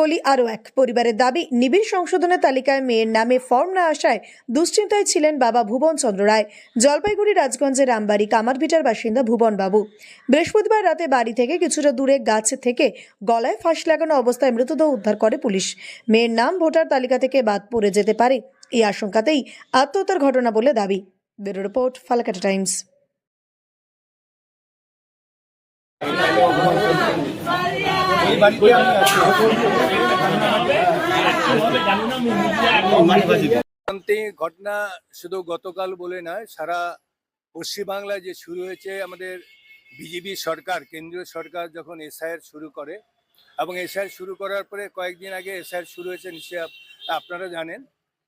বলি আরও এক। পরিবারের দাবি, নিবিড় সংশোধনের তালিকায় মেয়ের নামে ফর্ম না আসায় দুশ্চিন্তায় ছিলেন বাবা ভুবন চন্দ্র রায়। জলপাইগুড়ি রাজগঞ্জের রামবাড়ি কামারভিটার বাসিন্দা ভুবন বাবু বৃহস্পতিবার রাতে বাড়ি থেকে কিছুটা দূরে গাছ থেকে গলায় ফাঁস লাগানো অবস্থায় মৃতদেহ উদ্ধার করে পুলিশ। মেয়ের নাম, ভোটার তালিকা থেকে বাদ পড়ে যেতে পারে। এই আশঙ্কাতেই আত্মহত্যার ঘটনা বলে দাবি। Bureau report, Falakata Times. ঘটনা শুধু গতকাল বলে নয়, সারা পশ্চিমবাংলায় যে শুরু হয়েছে আমাদের বিজেপি সরকার, কেন্দ্রীয় সরকার যখন এসআইআর শুরু করে, এবং এসআইআর শুরু করার পরে কয়েকদিন আগে এসআইআর শুরু হয়েছে, নিশ্চয়ই আপনারা জানেন,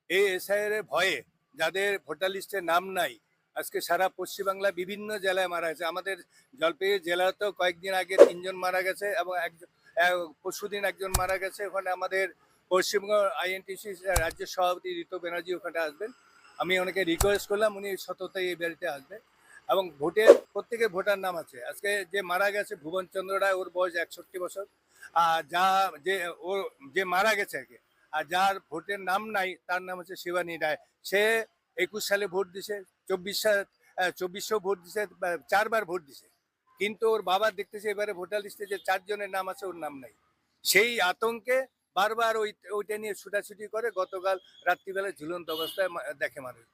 এই এসআইআর ভয়ে যাদের ভোটার লিস্টে নাম নাই আজকে সারা পশ্চিমবাংলা বিভিন্ন জেলায় মারা গেছে। আমাদের জলপাইগুড়ি জেলাতেও কয়েকদিন আগে তিনজন মারা গেছে এবং একজন পরশুদিন একজন মারা গেছে। ওখানে আমাদের পশ্চিমবঙ্গ আইএনটিসি রাজ্য সভাপতি ঋতু ব্যানার্জি ওখানে আসবেন। আমি ওনাকে রিকোয়েস্ট করলাম, উনি সততায় এই বাড়িতে আসবেন। এবং ভোটের, প্রত্যেকের ভোটার নাম আছে। আজকে যে মারা গেছে ভুবন চন্দ্র রায়, ওর বয়স একষট্টি বছর। আর যা, যে, ও, যে মারা গেছে কি আর যার ভোটের নাম নাই, তার নাম হচ্ছে শিবানী রায়। সে একুশ সালে ভোট দিছে। চব্বিশ চব্বিশশো ভোট দিছে চারবার ভোট দিছে। কিন্তু ওর বাবা দেখতেছে এবারে ভোটার লিস্টে যে চারজনের নাম আছে, ওর নাম নাই। সেই আতঙ্কে বারবার ওই, ওইটা নিয়ে ছুটাছুটি করে গতকাল রাত্রিবেলা ঝুলন্ত অবস্থায় দেখে মানুষ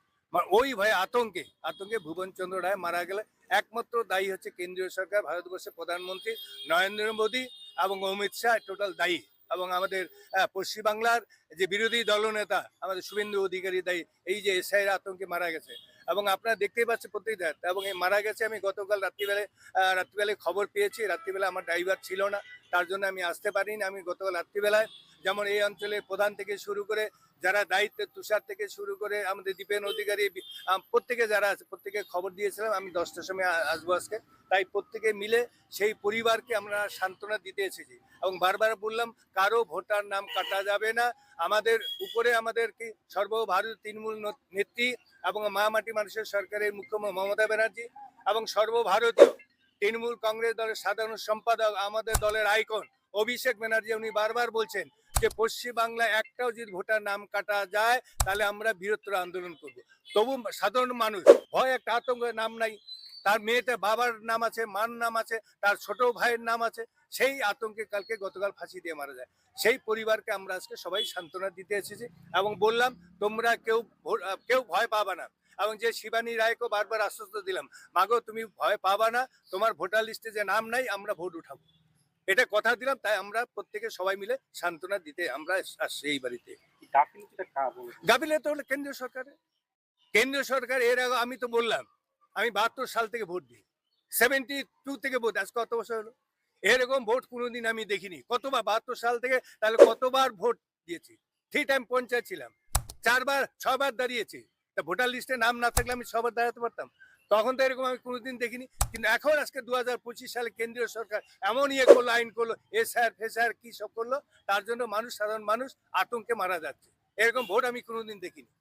ওই ভয়ে আতঙ্কে আতঙ্কে ভুবনচন্দ্র রায় মারা গেলে একমাত্র দায়ী হচ্ছে কেন্দ্রীয় সরকার ভারতবর্ষের প্রধানমন্ত্রী নরেন্দ্র মোদী এবং অমিত শাহ টোটাল দায়ী। এবং আমাদের পশ্চিমবাংলার যে বিরোধী দলনেতা, আমাদের শুভেন্দু অধিকারী দায়ী, এই যে এসআইয়ের আতঙ্কে মারা গেছে। এবং আপনারা দেখতেই পাচ্ছেন প্রতিদিন এবং এই মারা গেছে আমি গতকাল রাত্রিবেলায় রাত্রিবেলায় খবর পেয়েছি। রাত্রিবেলা আমার ড্রাইভার ছিল না, তার জন্য আমি আসতে পারিনি। আমি গতকাল রাত্রিবেলায় যেমন এই অঞ্চলের প্রধান থেকে শুরু করে যারা দায়িত্বে তুষার থেকে শুরু করে আমাদের দীপেন অধিকারী প্রত্যেকে যারা আছে, প্রত্যেকে খবর দিয়েছিলাম, আমি দশটার সময় আসব আজকে। তাই প্রত্যেকে মিলে সেই পরিবারকে আমরা সান্ত্বনা দিতে এসেছি। এবং বারবার বললাম, কারও ভোটার নাম কাটা যাবে না। আমাদের উপরে আমাদের কি সর্বভারতীয় তৃণমূল নেত্রী এবং মা মাটি মানুষের সরকারের মুখ্যমন্ত্রী মমতা ব্যানার্জি এবং সর্বভারতীয় তৃণমূল কংগ্রেস দলের সাধারণ সম্পাদক আমাদের দলের আইকন অভিষেক ব্যানার্জি, উনি বারবার বলছেন যে পশ্চিম বাংলায় একটাও যদি ভোটার নাম কাটা যায়, তাহলে আমরা বৃহত্তর আন্দোলন করব। তবু সাধারণ মানুষ, ভয় একটা আতঙ্কের নাম নাই। তার মেয়েতে বাবার নাম আছে, মার নাম আছে, তার ছোট ভাইয়ের নাম আছে, সেই আতঙ্কে কালকে গতকাল ফাঁসি দিয়ে মারা যায়। সেই পরিবারকে আমরা আজকে সবাই সান্ত্বনা দিতে এসেছি এবং বললাম, তোমরা কেউ কেউ ভয় পাবা না। এবং যে শিবানী রায়কে বারবার আশ্বস্ত দিলাম, মাগো, তুমি ভয় পাবা না, তোমার ভোটার লিস্টে যে নাম নাই, আমরা ভোট উঠাবো। এটা কথা দিলাম তাই আমরা প্রত্যেকে সবাই মিলে সান্ত্বনা দিতে আমরা আসছি এই বাড়িতে। গাফিলে তো হলো কেন্দ্রীয় সরকারের। কেন্দ্রীয় সরকার এর আগে আমি তো বললাম আমি বাহাত্তর সাল থেকে ভোট দিই সেভেন্টি টু থেকে ভোট আজ কত বছর হলো? এরকম ভোট কোনোদিন আমি দেখিনি কতবার বাহাত্তর সাল থেকে তাহলে কতবার ভোট দিয়েছি? থ্রি টাইম পঞ্চায়েত ছিলাম চারবার ছবার দাঁড়িয়েছি। তা ভোটার লিস্টে নাম না থাকলে আমি ছবার দাঁড়াতে পারতাম? তখন তো এরকম আমি কোনোদিন দেখিনি। কিন্তু এখন আজকে দু হাজার পঁচিশ সালে কেন্দ্রীয় সরকার এমন ইয়ে করল, আইন করল এ স্যার ফেসার কি সব করল, তার জন্য মানুষ, সাধারণ মানুষ আতঙ্কে মারা যাচ্ছে। এরকম ভোট আমি কোনোদিন দেখিনি।